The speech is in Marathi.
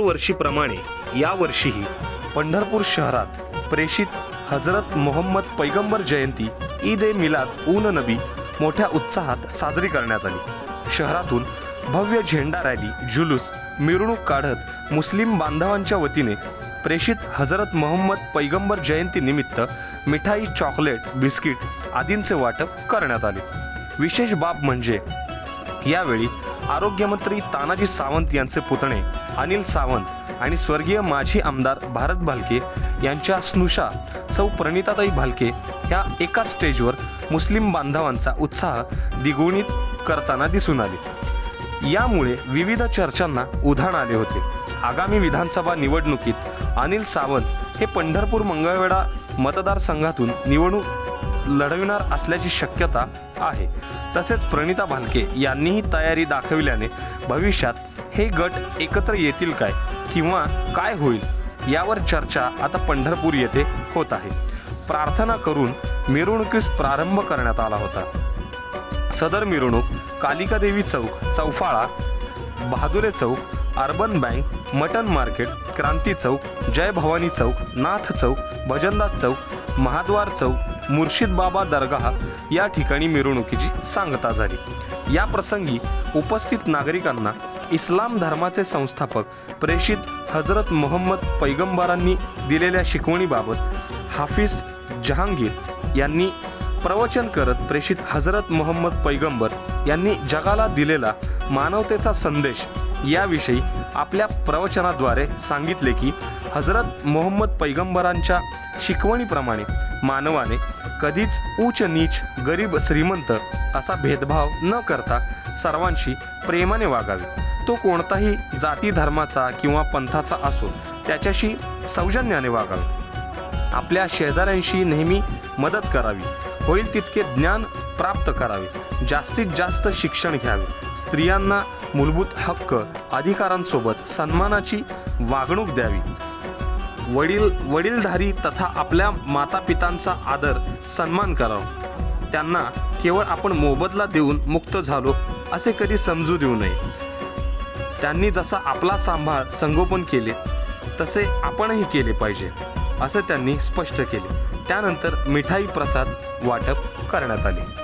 दरवर्षीप्रमाणे यावर्षीही पंढरपूर शहरात प्रेषित हजरत मोहम्मद पैगंबर जयंती ईद ए मिलाद ऊन नबी मोठ्या उत्साहात साजरी करण्यात आली. शहरातून भव्य झेंडा रॅली जुलूस मिरवणूक काढत मुस्लिम बांधवांच्या वतीने प्रेषित हजरत मोहम्मद पैगंबर जयंती निमित्त मिठाई चॉकलेट बिस्किट आदींचे वाटप करण्यात आले. विशेष बाब म्हणजे यावेळी आरोग्यमंत्री तानाजी सावंत यांचे पुतणे अनिल सावंत आणि स्वर्गीय माजी आमदार भारत भालके यांच्या स्नुषा सौ प्रणिताताई भालके ह्या एकाच स्टेजवर मुस्लिम बांधवांचा उत्साह द्विगुणित करताना दिसून आले. यामुळे विविध चर्चांना उधाण आले होते. आगामी विधानसभा निवडणुकीत अनिल सावंत हे पंढरपूर मंगळवेढा मतदारसंघातून निवडणूक लढविणार असल्याची शक्यता आहे. तसेच प्रणिता भालके यांनीही तयारी दाखविल्याने भविष्यात हे गट एकत्र येतील काय किंवा काय होईल यावर चर्चा आता पंढरपूर येथे होत आहे. प्रार्थना करून मिरवणुकीस प्रारंभ करण्यात आला होता. सदर मिरवणूक Kalika Devi Chowk Chaufala Bahadure Chowk urban bank mutton market Kranti Chowk Jai Bhavani Chowk Nath Chowk Bhajandas Chowk Mahadwar Chowk Murshid Baba Dargah या ठिकाणी मिरवणुकीची सांगता झाली. या प्रसंगी उपस्थित नागरिकांना इस्लाम धर्माचे संस्थापक प्रेषित हजरत मोहम्मद पैगंबरांनी दिलेल्या शिकवणीबाबत हाफिज जहांगीर यांनी प्रवचन करत प्रेषित हजरत मोहम्मद पैगंबर यांनी जगाला दिलेला मानवतेचा संदेश याविषयी आपल्या प्रवचनाद्वारे सांगितले की हजरत मोहम्मद पैगंबरांच्या शिकवणीप्रमाणे मानवाने कधीच उच्च नीच गरीब श्रीमंत असा भेदभाव न करता सर्वांशी प्रेमाने वागावे. तो कोणताही जाती धर्माचा किंवा पंथाचा असो त्याच्याशी सौजन्याने वागावे. आपल्या शेजाऱ्यांशी नेहमी मदत करावी. होईल तितके ज्ञान प्राप्त करावे. जास्तीत जास्त शिक्षण घ्यावे. स्त्रियांना मूलभूत हक्क अधिकारांसोबत सन्मानाची वागणूक द्यावी. वडील वडीलधारी तथा आपल्या मातापितांचा आदर सन्मान करावा. त्यांना केवळ आपण मोबदला देऊन मुक्त झालो असे कधी समजू देऊ नये. त्यांनी जसा आपला सांभाळ संगोपन केले तसे आपणही केले पाहिजे. असं त्यांनी स्पष्ट केले. त्यानंतर मिठाई प्रसाद वाटप करण्यात आले.